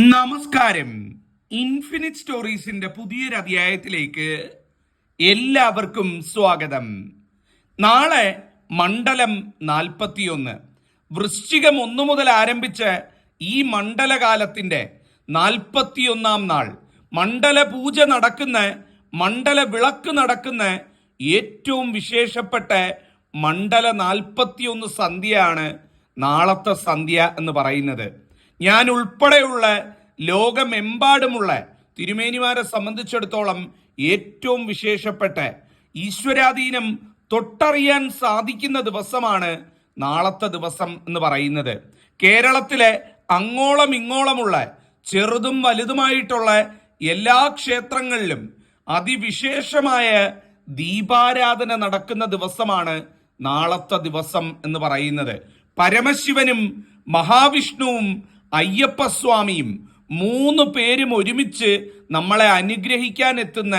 നമസ്കാരം. ഇൻഫിനിറ്റ് സ്റ്റോറീസിന്റെ പുതിയൊരു അധ്യായത്തിലേക്ക് എല്ലാവർക്കും സ്വാഗതം. നാളെ മണ്ഡലം നാൽപ്പത്തിയൊന്ന്. വൃശ്ചികം ഒന്നു മുതൽ ആരംഭിച്ച ഈ മണ്ഡലകാലത്തിന്റെ നാൽപ്പത്തിയൊന്നാം നാൾ മണ്ഡല പൂജ നടക്കുന്ന മണ്ഡല വിളക്ക് നടക്കുന്ന ഏറ്റവും വിശേഷപ്പെട്ട മണ്ഡല നാൽപ്പത്തിയൊന്ന് സന്ധ്യയാണ് നാളത്തെ സന്ധ്യ എന്ന് പറയുന്നത്. ഞാൻ ഉൾപ്പെടെയുള്ള ലോകമെമ്പാടുമുള്ള തിരുമേനിമാരെ സംബന്ധിച്ചിടത്തോളം ഏറ്റവും വിശേഷപ്പെട്ട ഈശ്വരാധീനം തൊട്ടറിയാൻ സാധിക്കുന്ന ദിവസമാണ് നാളത്തെ ദിവസം എന്ന് പറയുന്നത്. കേരളത്തിലെ അങ്ങോളം ഇങ്ങോളമുള്ള ചെറുതും വലുതുമായിട്ടുള്ള എല്ലാ ക്ഷേത്രങ്ങളിലും അതിവിശേഷമായ ദീപാരാധന നടക്കുന്ന ദിവസമാണ് നാളത്തെ ദിവസം എന്ന് പറയുന്നത്. പരമശിവനും മഹാവിഷ്ണുവും അയ്യപ്പസ്വാമിയും മൂന്ന് പേരും ഒരുമിച്ച് നമ്മളെ അനുഗ്രഹിക്കാൻ എത്തുന്ന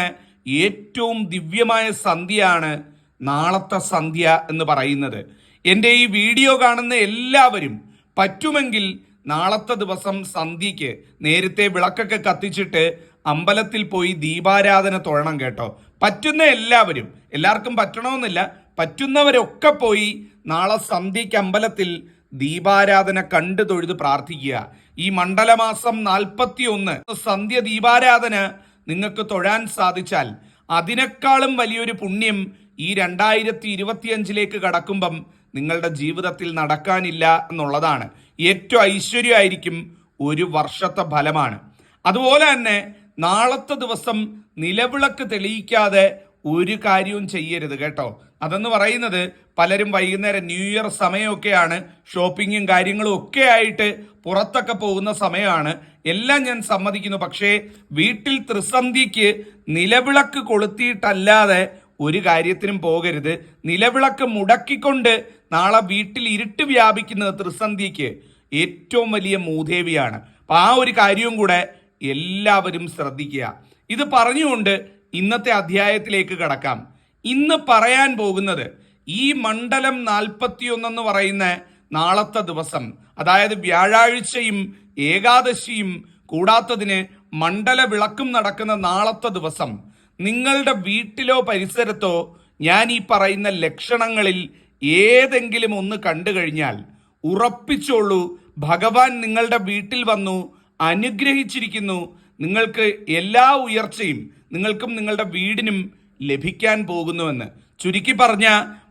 ഏറ്റവും ദിവ്യമായ സന്ധ്യയാണ് നാളത്തെ സന്ധ്യ എന്ന് പറയുന്നത്. എന്റെ ഈ വീഡിയോ കാണുന്ന എല്ലാവരും പറ്റുമെങ്കിൽ നാളത്തെ ദിവസം സന്ധ്യയ്ക്ക് നേരത്തെ വിളക്കൊക്കെ കത്തിച്ചിട്ട് അമ്പലത്തിൽ പോയി ദീപാരാധന തൊഴണം കേട്ടോ. പറ്റുന്ന എല്ലാവരും എല്ലാവർക്കും പറ്റണമെന്നില്ല പറ്റുന്നവരൊക്കെ പോയി നാളെ സന്ധ്യയ്ക്ക് അമ്പലത്തിൽ ദീപാരാധന കണ്ടു തൊഴുത് പ്രാർത്ഥിക്കുക. ഈ മണ്ഡലമാസം നാൽപ്പത്തി ഒന്ന് സന്ധ്യ ദീപാരാധന നിങ്ങൾക്ക് തൊഴാൻ സാധിച്ചാൽ അതിനേക്കാളും വലിയൊരു പുണ്യം ഈ രണ്ടായിരത്തി ഇരുപത്തിയഞ്ചിലേക്ക് കടക്കുമ്പം നിങ്ങളുടെ ജീവിതത്തിൽ നടക്കാനില്ല എന്നുള്ളതാണ്. ഏറ്റവും ഐശ്വര്യമായിരിക്കും ഒരു വർഷത്തെ ഫലമാണ്. അതുപോലെ തന്നെ നാളത്തെ ദിവസം നിലവിളക്ക് തെളിയിക്കാതെ ഒരു കാര്യവും ചെയ്യരുത് കേട്ടോ. അതെന്ന് പറയുന്നത് പലരും വൈകുന്നേരം ന്യൂ ഇയർ സമയമൊക്കെയാണ് ഷോപ്പിങ്ങും കാര്യങ്ങളും ഒക്കെ ആയിട്ട് പുറത്തൊക്കെ പോകുന്ന സമയമാണ്. എല്ലാം ഞാൻ സമ്മതിക്കുന്നു. പക്ഷേ വീട്ടിൽ ത്രിസന്ധിക്ക് നിലവിളക്ക് കൊളുത്തിയിട്ടല്ലാതെ ഒരു കാര്യത്തിനും പോകരുത്. നിലവിളക്ക് മുടക്കിക്കൊണ്ട് നാളെ വീട്ടിൽ ഇരുട്ട് വ്യാപിക്കുന്നത് ത്രിസന്ധിക്ക് ഏറ്റവും വലിയ മൂദേവിയാണ് അപ്പം ആ ഒരു കാര്യവും കൂടെ എല്ലാവരും ശ്രദ്ധിക്കുക. ഇത് പറഞ്ഞുകൊണ്ട് ഇന്നത്തെ അധ്യായത്തിലേക്ക് കടക്കാം. ഇന്ന് പറയാൻ പോകുന്നത് ഈ മണ്ഡലം നാൽപ്പത്തിയൊന്നെന്ന് പറയുന്ന നാളത്തെ ദിവസം അതായത് വ്യാഴാഴ്ചയും ഏകാദശിയും കൂടാത്തതിന് മണ്ഡല വിളക്കും നടക്കുന്ന നാളത്തെ ദിവസം. നിങ്ങളുടെ വീട്ടിലോ പരിസരത്തോ ഞാൻ ഈ പറയുന്ന ലക്ഷണങ്ങളിൽ ഏതെങ്കിലും ഒന്ന് കണ്ടു കഴിഞ്ഞാൽ ഉറപ്പിച്ചോളൂ ഭഗവാൻ നിങ്ങളുടെ വീട്ടിൽ വന്നു അനുഗ്രഹിച്ചിരിക്കുന്നു. നിങ്ങൾക്ക് എല്ലാ ഉയർച്ചയും നിങ്ങൾക്കും നിങ്ങളുടെ വീടിനും ലഭിക്കാൻ പോകുന്നുവെന്ന്. ചുരുക്കി പറഞ്ഞ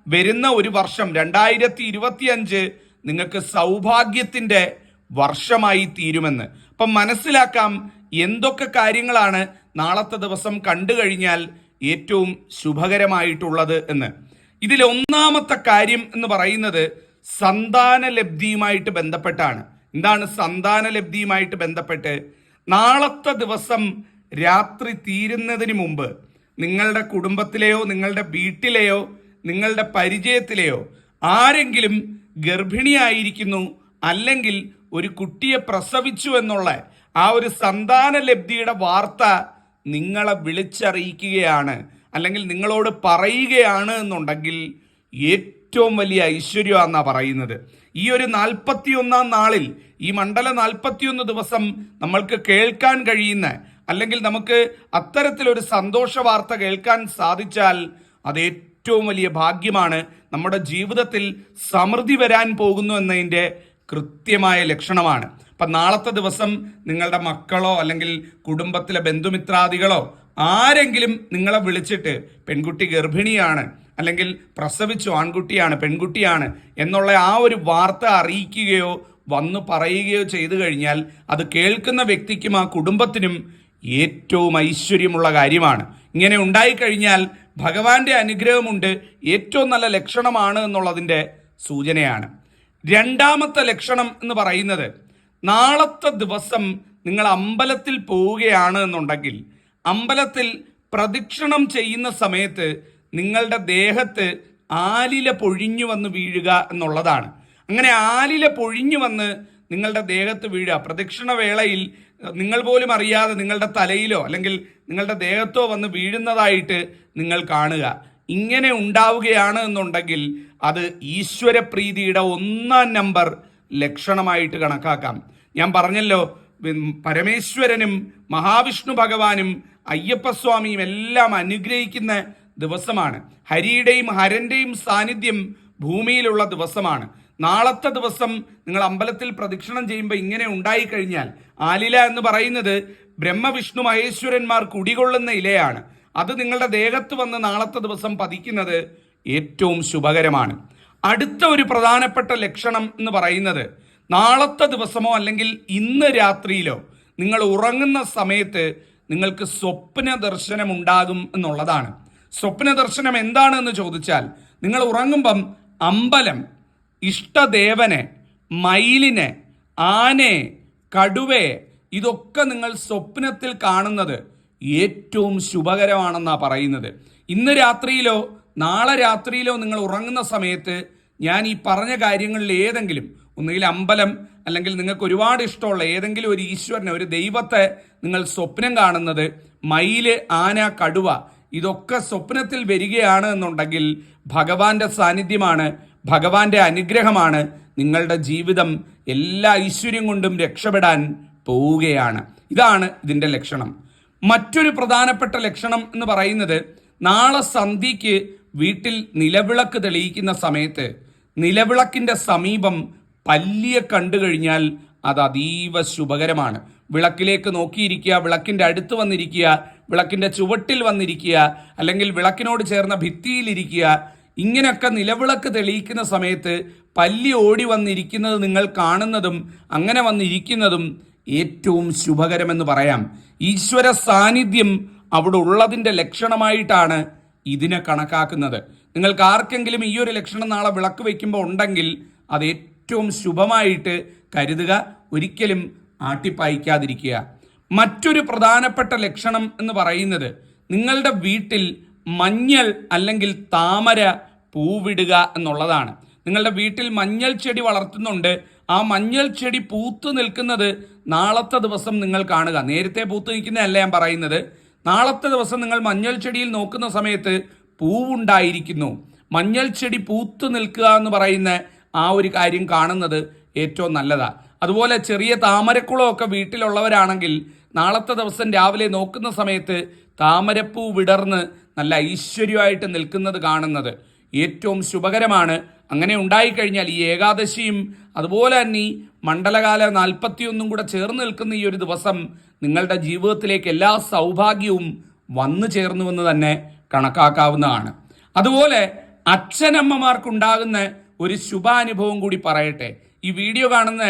വരുന്ന ഒരു വർഷം രണ്ടായിരത്തി ഇരുപത്തിയഞ്ച് നിങ്ങൾക്ക് സൗഭാഗ്യത്തിന്റെ വർഷമായി തീരുമെന്ന്. അപ്പം മനസ്സിലാക്കാം എന്തൊക്കെ കാര്യങ്ങളാണ് നാളത്തെ ദിവസം കണ്ടു കഴിഞ്ഞാൽ ഏറ്റവും ശുഭകരമായിട്ടുള്ളത് എന്ന്. ഇതിൽ ഒന്നാമത്തെ കാര്യം എന്ന് പറയുന്നത് സന്താന ലബ്ധിയുമായിട്ട് ബന്ധപ്പെട്ടാണ്. എന്താണ് സന്താന ലബ്ധിയുമായിട്ട് ബന്ധപ്പെട്ട്? നാളത്തെ ദിവസം രാത്രി തീരുന്നതിന് മുമ്പ് നിങ്ങളുടെ കുടുംബത്തിലെയോ നിങ്ങളുടെ വീട്ടിലെയോ നിങ്ങളുടെ പരിചയത്തിലെയോ ആരെങ്കിലും ഗർഭിണിയായിരിക്കുന്നു അല്ലെങ്കിൽ ഒരു കുട്ടിയെ പ്രസവിച്ചു എന്നുള്ള ആ ഒരു സന്താന ലബ്ധിയുടെ വാർത്ത നിങ്ങളെ വിളിച്ചറിയിക്കുകയാണ് അല്ലെങ്കിൽ നിങ്ങളോട് പറയുകയാണ് എന്നുണ്ടെങ്കിൽ ഏറ്റവും വലിയ ഐശ്വര്യമാണെന്നാണ് പറയുന്നത്. ഈ ഒരു നാൽപ്പത്തിയൊന്നാം നാളിൽ ഈ മണ്ഡല നാൽപ്പത്തിയൊന്ന് ദിവസം നമ്മൾക്ക് കേൾക്കാൻ കഴിയുന്ന അല്ലെങ്കിൽ നമുക്ക് അത്തരത്തിലൊരു സന്തോഷ വാർത്ത കേൾക്കാൻ സാധിച്ചാൽ അത് ഏറ്റവും വലിയ ഭാഗ്യമാണ്. നമ്മുടെ ജീവിതത്തിൽ സമൃദ്ധി വരാൻ പോകുന്നു എന്നതിന്റെ കൃത്യമായ ലക്ഷണമാണ്. അപ്പം നാളത്തെ ദിവസം നിങ്ങളുടെ മക്കളോ അല്ലെങ്കിൽ കുടുംബത്തിലെ ബന്ധുമിത്രാദികളോ ആരെങ്കിലും നിങ്ങളെ വിളിച്ചിട്ട് പെൺകുട്ടി ഗർഭിണിയാണ് അല്ലെങ്കിൽ പ്രസവിച്ചു ആൺകുട്ടിയാണ് പെൺകുട്ടിയാണ് എന്നുള്ള ആ ഒരു വാർത്ത അറിയിക്കുകയോ വന്നു പറയുകയോ ചെയ്തു കഴിഞ്ഞാൽ അത് കേൾക്കുന്ന വ്യക്തിക്കും ആ കുടുംബത്തിനും ഏറ്റവും ഐശ്വര്യമുള്ള കാര്യമാണ്. ഇങ്ങനെ ഉണ്ടായിക്കഴിഞ്ഞാൽ ഭഗവാന്റെ അനുഗ്രഹമുണ്ട്. ഏറ്റവും നല്ല ലക്ഷണമാണ് എന്നുള്ളതിന്റെ സൂചനയാണ്. രണ്ടാമത്തെ ലക്ഷണം എന്ന് പറയുന്നത് നാളത്തെ ദിവസം നിങ്ങൾ അമ്പലത്തിൽ പോവുകയാണ് എന്നുണ്ടെങ്കിൽ അമ്പലത്തിൽ പ്രദക്ഷിണം ചെയ്യുന്ന സമയത്ത് നിങ്ങളുടെ ദേഹത്ത് ആലില പൊഴിഞ്ഞു വന്ന് വീഴുക എന്നുള്ളതാണ്. അങ്ങനെ ആലില പൊഴിഞ്ഞു വന്ന് നിങ്ങളുടെ ദേഹത്ത് വീഴുക. പ്രദക്ഷിണ വേളയിൽ നിങ്ങൾ പോലും അറിയാതെ നിങ്ങളുടെ തലയിലോ അല്ലെങ്കിൽ നിങ്ങളുടെ ദേഹത്തോ വന്ന് വീഴുന്നതായിട്ട് നിങ്ങൾ കാണുക. ഇങ്ങനെ ഉണ്ടാവുകയാണ് എന്നുണ്ടെങ്കിൽ അത് ഈശ്വരപ്രീതിയുടെ ഒന്നാം നമ്പർ ലക്ഷണമായിട്ട് കണക്കാക്കാം. ഞാൻ പറഞ്ഞല്ലോ പരമേശ്വരനും മഹാവിഷ്ണു ഭഗവാനും അയ്യപ്പസ്വാമിയും എല്ലാം അനുഗ്രഹിക്കുന്ന ദിവസമാണ്. ഹരിയുടെയും ഹരന്റെയും സാന്നിധ്യം ഭൂമിയിലുള്ള ദിവസമാണ്. നാളത്തെ ദിവസം നിങ്ങൾ അമ്പലത്തിൽ പ്രദക്ഷിണം ചെയ്യുമ്പോൾ ഇങ്ങനെ ഉണ്ടായിക്കഴിഞ്ഞാൽ ആലില എന്ന് പറയുന്നത് ബ്രഹ്മവിഷ്ണു മഹേശ്വരന്മാർ കുടികൊള്ളുന്ന ഇലയാണ്. അത് നിങ്ങളുടെ ദേഹത്ത് വന്ന് നാളത്തെ ദിവസം പതിക്കുന്നത് ഏറ്റവും ശുഭകരമാണ്. അടുത്ത ഒരു പ്രധാനപ്പെട്ട ലക്ഷണം എന്ന് പറയുന്നത് നാളത്തെ ദിവസമോ അല്ലെങ്കിൽ ഇന്ന് രാത്രിയിലോ നിങ്ങൾ ഉറങ്ങുന്ന സമയത്ത് നിങ്ങൾക്ക് സ്വപ്ന ദർശനം ഉണ്ടാകും എന്നുള്ളതാണ്. സ്വപ്ന ദർശനം എന്താണെന്ന് ചോദിച്ചാൽ നിങ്ങൾ ഉറങ്ങുമ്പം അമ്പലം ഇഷ്ടദേവനെ മയിലിനെ ആനെ കടുവെ ഇതൊക്കെ നിങ്ങൾ സ്വപ്നത്തിൽ കാണുന്നത് ഏറ്റവും ശുഭകരമാണെന്നാണ് പറയുന്നത്. ഇന്ന് രാത്രിയിലോ നാളെ രാത്രിയിലോ നിങ്ങൾ ഉറങ്ങുന്ന സമയത്ത് ഞാൻ ഈ പറഞ്ഞ കാര്യങ്ങളിൽ ഏതെങ്കിലും ഒന്നുകിൽ അമ്പലം അല്ലെങ്കിൽ നിങ്ങൾക്ക് ഒരുപാട് ഇഷ്ടമുള്ള ഏതെങ്കിലും ഒരു ഈശ്വരനെ ഒരു ദൈവത്തെ നിങ്ങൾ സ്വപ്നം കാണുന്നത് മയിൽ ആന കടുവ ഇതൊക്കെ സ്വപ്നത്തിൽ വരികയാണ് എന്നുണ്ടെങ്കിൽ ഭഗവാന്റെ സാന്നിധ്യമാണ് ഭഗവാന്റെ അനുഗ്രഹമാണ് നിങ്ങളുടെ ജീവിതം എല്ലാ ഐശ്വര്യം കൊണ്ടും രക്ഷപ്പെടാൻ പോവുകയാണ്. ഇതാണ് ഇതിന്റെ ലക്ഷണം. മറ്റൊരു പ്രധാനപ്പെട്ട ലക്ഷണം എന്ന് പറയുന്നത് നാളെ സന്ധ്യയ്ക്ക് വീട്ടിൽ നിലവിളക്ക് തെളിയിക്കുന്ന സമയത്ത് നിലവിളക്കിന്റെ സമീപം പല്ലിയെ കണ്ടു കഴിഞ്ഞാൽ അത് അതീവ ശുഭകരമാണ്. വിളക്കിലേക്ക് നോക്കിയിരിക്കുക വിളക്കിന്റെ അടുത്ത് വന്നിരിക്കുക വിളക്കിന്റെ ചുവട്ടിൽ വന്നിരിക്കുക അല്ലെങ്കിൽ വിളക്കിനോട് ചേർന്ന ഭിത്തിയിലിരിക്കുക ഇങ്ങനെയൊക്കെ നിലവിളക്ക് തെളിയിക്കുന്ന സമയത്ത് പല്ലി ഓടി വന്നിരിക്കുന്നത് നിങ്ങൾ കാണുന്നതും അങ്ങനെ വന്നിരിക്കുന്നതും ഏറ്റവും ശുഭകരമെന്ന് പറയാം. ഈശ്വര സാന്നിധ്യം അവിടെ ഉള്ളതിന്റെ ലക്ഷണമായിട്ടാണ് ഇതിനെ കണക്കാക്കുന്നത്. നിങ്ങൾക്ക് ആർക്കെങ്കിലും ഈ ഒരു ലക്ഷണം നാളെ വിളക്ക് വയ്ക്കുമ്പോൾ ഉണ്ടെങ്കിൽ അത് ഏറ്റവും ശുഭമായിട്ട് കരുതുക. ഒരിക്കലും ആട്ടിപ്പായിക്കാതിരിക്കുക. മറ്റൊരു പ്രധാനപ്പെട്ട ലക്ഷണം എന്ന് പറയുന്നത് നിങ്ങളുടെ വീട്ടിൽ മഞ്ഞൾ അല്ലെങ്കിൽ താമര പൂവിടുക എന്നുള്ളതാണ്. നിങ്ങളുടെ വീട്ടിൽ മഞ്ഞൾ ചെടി വളർത്തുന്നുണ്ട് ആ മഞ്ഞൾ ചെടി പൂത്തു നിൽക്കുന്നത് നാളത്തെ ദിവസം നിങ്ങൾ കാണുക. നേരത്തെ പൂത്തു നിൽക്കുന്നതല്ല ഞാൻ പറയുന്നത്. നാളത്തെ ദിവസം നിങ്ങൾ മഞ്ഞൾ ചെടിയിൽ നോക്കുന്ന സമയത്ത് പൂവുണ്ടായിരിക്കുന്നു. മഞ്ഞൾ ചെടി പൂത്തു നിൽക്കുക എന്ന് പറയുന്ന ആ ഒരു കാര്യം കാണുന്നത് ഏറ്റവും നല്ലതാ. അതുപോലെ ചെറിയ താമരക്കുളമൊക്കെ വീട്ടിലുള്ളവരാണെങ്കിൽ നാളത്തെ ദിവസം രാവിലെ നോക്കുന്ന സമയത്ത് താമരപ്പൂ വിടർന്ന് നല്ല ഐശ്വര്യമായിട്ട് നിൽക്കുന്നത് കാണുന്നത്. ഏറ്റവും ശുഭകരമാണ്. അങ്ങനെ ഉണ്ടായിക്കഴിഞ്ഞാൽ ഈ ഏകാദശിയും അതുപോലെ തന്നെ ഈ മണ്ഡലകാല നാൽപ്പത്തിയൊന്നും കൂടെ ചേർന്ന് നിൽക്കുന്ന ഈ ഒരു ദിവസം നിങ്ങളുടെ ജീവിതത്തിലേക്ക് എല്ലാ സൗഭാഗ്യവും വന്നു ചേർന്നുവെന്ന് തന്നെ കണക്കാക്കാവുന്നതാണ്. അതുപോലെ അച്ഛനമ്മമാർക്കുണ്ടാകുന്ന ഒരു ശുഭാനുഭവം കൂടി പറയട്ടെ. ഈ വീഡിയോ കാണുന്ന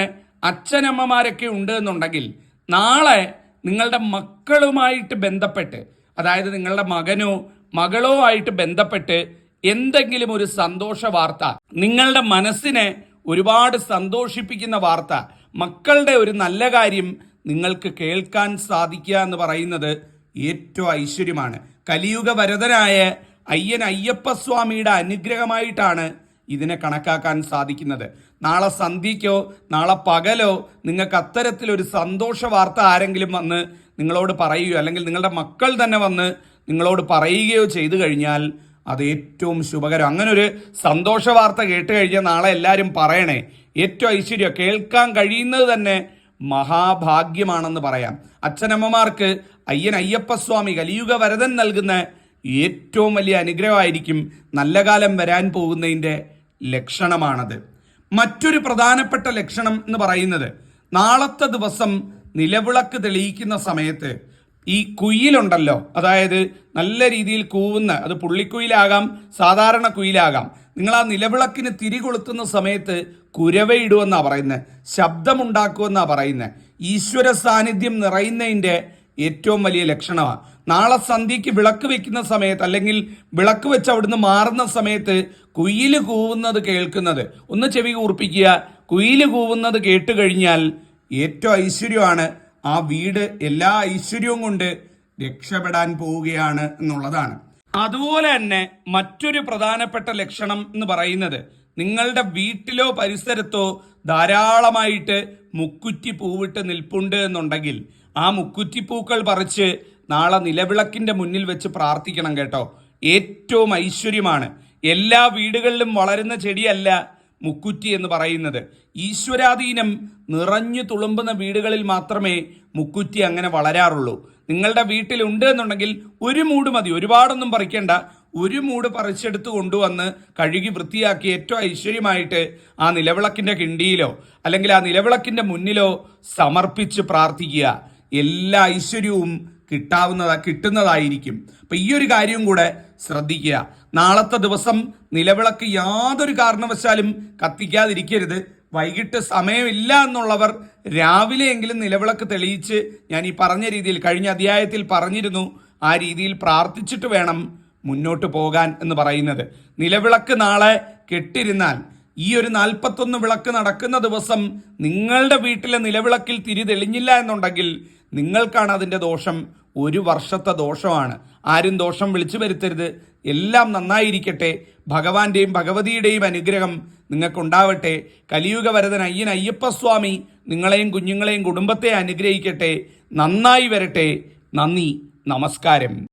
അച്ഛനമ്മമാരൊക്കെ ഉണ്ട് എന്നുണ്ടെങ്കിൽ നാളെ നിങ്ങളുടെ മക്കളുമായിട്ട് ബന്ധപ്പെട്ട് അതായത് നിങ്ങളുടെ മകനോ മകളോ ആയിട്ട് ബന്ധപ്പെട്ട് എന്തെങ്കിലും ഒരു സന്തോഷ വാർത്ത നിങ്ങളുടെ മനസ്സിനെ ഒരുപാട് സന്തോഷിപ്പിക്കുന്ന വാർത്ത മക്കളുടെ ഒരു നല്ല കാര്യം നിങ്ങൾക്ക് കേൾക്കാൻ സാധിക്കുക എന്ന് പറയുന്നത് ഏറ്റവും ഐശ്വര്യമാണ്. കലിയുഗ വരതനായ അയ്യൻ അയ്യപ്പസ്വാമിയുടെ അനുഗ്രഹമായിട്ടാണ് ഇതിനെ കണക്കാക്കാൻ സാധിക്കുന്നത്. നാളെ സന്ധ്യയ്ക്കോ നാളെ പകലോ നിങ്ങൾക്ക് അത്തരത്തിലൊരു സന്തോഷ വാർത്ത ആരെങ്കിലും വന്ന് നിങ്ങളോട് പറയുകയോ അല്ലെങ്കിൽ നിങ്ങളുടെ മക്കൾ തന്നെ വന്ന് നിങ്ങളോട് പറയുകയോ ചെയ്തു കഴിഞ്ഞാൽ അത് ഏറ്റവും ശുഭകരം. അങ്ങനെ ഒരു സന്തോഷ വാർത്ത കേട്ട് കഴിഞ്ഞാൽ നാളെ എല്ലാവരും പറയണേ ഏറ്റവും ഐശ്വര്യം കേൾക്കാൻ കഴിയുന്നത് തന്നെ മഹാഭാഗ്യമാണെന്ന് പറയാം. അച്ഛനമ്മമാർക്ക് അയ്യൻ അയ്യപ്പസ്വാമി കലിയുഗ വരതൻ നൽകുന്ന ഏറ്റവും വലിയ അനുഗ്രഹമായിരിക്കും നല്ല കാലം വരാൻ പോകുന്നതിന്റെ ലക്ഷണമാണത്. മറ്റൊരു പ്രധാനപ്പെട്ട ലക്ഷണം എന്ന് പറയുന്നത് നാളത്തെ ദിവസം നിലവിളക്ക് തെളിയിക്കുന്ന സമയത്ത് ഈ കുയിലുണ്ടല്ലോ. അതായത് നല്ല രീതിയിൽ കൂവുന്ന അത് പുള്ളിക്കുയിലാകാം സാധാരണ കുയിലാകാം. നിങ്ങൾ ആ നിലവിളക്കിന് തിരി കൊളുത്തുന്ന സമയത്ത് കുരവയിടുമെന്നാണ് പറയുന്നത്. ശബ്ദമുണ്ടാക്കുമെന്നാണ് പറയുന്നത്. ഈശ്വര സാന്നിധ്യം നിറയുന്നതിന്റെ ഏറ്റവും വലിയ ലക്ഷണമാണ് നാളെ സന്ധ്യയ്ക്ക് വിളക്ക് വെക്കുന്ന സമയത്ത് അല്ലെങ്കിൽ വിളക്ക് വെച്ച് അവിടുന്ന് മാറുന്ന സമയത്ത് കുയിൽ കൂവുന്നത് കേൾക്കുന്നത്. ഒന്ന് ചെവി കൂർപ്പിക്കുക. കുയിൽ കൂവുന്നത് കേട്ട് കഴിഞ്ഞാൽ ഏറ്റവും ഐശ്വര്യമാണ് ആ വീട് എല്ലാ ഐശ്വര്യവും കൊണ്ട് രക്ഷപ്പെടാൻ പോവുകയാണ് എന്നുള്ളതാണ്. അതുപോലെ തന്നെ മറ്റൊരു പ്രധാനപ്പെട്ട ലക്ഷണം എന്ന് പറയുന്നത് നിങ്ങളുടെ വീട്ടിലോ പരിസരത്തോ ധാരാളമായിട്ട് മുക്കുറ്റി പൂവിട്ട് നിൽപ്പുണ്ട് എന്നുണ്ടെങ്കിൽ ആ മുക്കുറ്റിപ്പൂക്കൾ പറിച്ച് നാളെ നിലവിളക്കിന്റെ മുന്നിൽ വെച്ച് പ്രാർത്ഥിക്കണം കേട്ടോ. ഏറ്റവും ഐശ്വര്യമാണ്. എല്ലാ വീടുകളിലും വളരുന്ന ചെടിയല്ല മുക്കുറ്റി എന്ന് പറയുന്നത്. ഈശ്വരാധീനം നിറഞ്ഞു തുളുമ്പുന്ന വീടുകളിൽ മാത്രമേ മുക്കുറ്റി അങ്ങനെ വളരാറുള്ളൂ. നിങ്ങളുടെ വീട്ടിലുണ്ട് എന്നുണ്ടെങ്കിൽ ഒരു മൂട് മതി. ഒരുപാടൊന്നും പറിക്കേണ്ട. ഒരു മൂട് പറിച്ചെടുത്ത് കൊണ്ടുവന്ന് കഴുകി വൃത്തിയാക്കി ഏറ്റവും ഐശ്വര്യമായിട്ട് ആ നിലവിളക്കിന്റെ കിണ്ടിയിലോ അല്ലെങ്കിൽ ആ നിലവിളക്കിന്റെ മുന്നിലോ സമർപ്പിച്ച് പ്രാർത്ഥിക്കുക. എല്ലാ ഐശ്വര്യവും കിട്ടാവുന്നതാ കിട്ടുന്നതായിരിക്കും. അപ്പം ഈ ഒരു കാര്യം കൂടെ ശ്രദ്ധിക്കുക. നാളത്തെ ദിവസം നിലവിളക്ക് യാതൊരു കാരണവശാലും കത്തിക്കാതിരിക്കരുത്. വൈകിട്ട് സമയമില്ല എന്നുള്ളവർ രാവിലെയെങ്കിലും നിലവിളക്ക് തെളിയിച്ച് ഞാൻ ഈ പറഞ്ഞ രീതിയിൽ കഴിഞ്ഞ അധ്യായത്തിൽ പറഞ്ഞിരുന്നു ആ രീതിയിൽ പ്രാർത്ഥിച്ചിട്ട് വേണം മുന്നോട്ട് പോകാൻ എന്ന് പറയുന്നത്. നിലവിളക്ക് നാളെ കെട്ടിരുന്നാൽ ഈ ഒരു നാൽപ്പത്തൊന്ന് വിളക്ക് നടക്കുന്ന ദിവസം നിങ്ങളുടെ വീട്ടിലെ നിലവിളക്കിൽ തിരി തെളിഞ്ഞില്ല എന്നുണ്ടെങ്കിൽ നിങ്ങൾക്കാണ് അതിന്റെ ദോഷം. ഒരു വർഷത്തെ ദോഷമാണ്. ആരും ദോഷം വിളിച്ചു വരുത്തരുത്. എല്ലാം നന്നായിരിക്കട്ടെ. ഭഗവാന്റെയും ഭഗവതിയുടെയും അനുഗ്രഹം നിങ്ങൾക്കുണ്ടാവട്ടെ. കലിയുഗ വരതൻ അയ്യൻ അയ്യപ്പസ്വാമി നിങ്ങളെയും കുഞ്ഞുങ്ങളെയും കുടുംബത്തെ അനുഗ്രഹിക്കട്ടെ. നന്നായി വരട്ടെ. നന്ദി. നമസ്കാരം.